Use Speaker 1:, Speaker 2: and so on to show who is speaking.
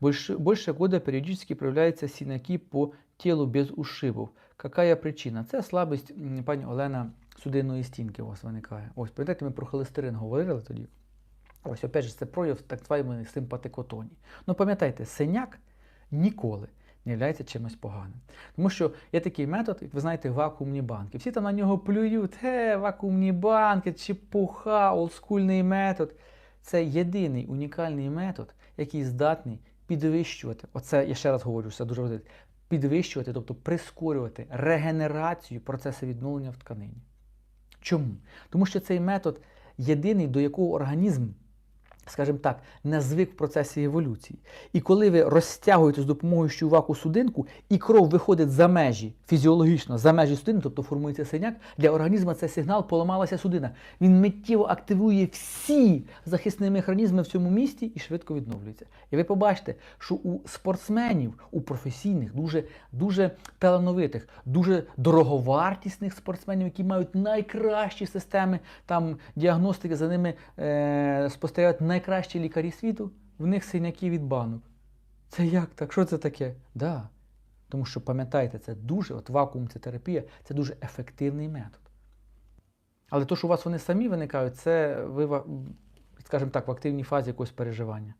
Speaker 1: Больше, больше года периодически проявляются синяки по тілу без ушибов. Какая причина? Це слабість, пані Олена, судинної стінки у вас виникає. Ось, пам'ятаєте, ми про холестерин говорили тоді. Ось, опять же, це прояв так званої симпатикотонії. Ну, пам'ятайте, синяк ніколи не є чимось поганим. Тому що є такий метод, як ви знаєте, вакуумні банки. Всі там на нього плюють, е, вакуумні банки, чепуха, олдскульний метод. Це єдиний унікальний метод, який здатний підвищувати. Оце я ще раз говорю, це дуже важливо. Підвищувати, тобто прискорювати регенерацію процесу відновлення в тканині. Чому? Тому що цей метод єдиний, до якого організм, скажімо так, не звик в процесі еволюції. І коли ви розтягуєте з допомогою щуваку судинку, і кров виходить за межі фізіологічно, за межі судини, тобто формується синяк, для організму це сигнал поламалася судина. Він миттєво активує всі захисні механізми в цьому місті і швидко відновлюється. І ви побачите, що у спортсменів, у професійних, дуже, дуже талановитих, дуже дороговартісних спортсменів, які мають найкращі системи там діагностики, за ними е, спостерігають найкращі лікарі світу, в них синяки від банок. Це як так? Що це таке? Да. Тому що пам'ятайте, це дуже, от вакуум це терапія, це дуже ефективний метод. Але то, що у вас вони самі виникають, це ви, скажімо так, в активній фазі якогось переживання.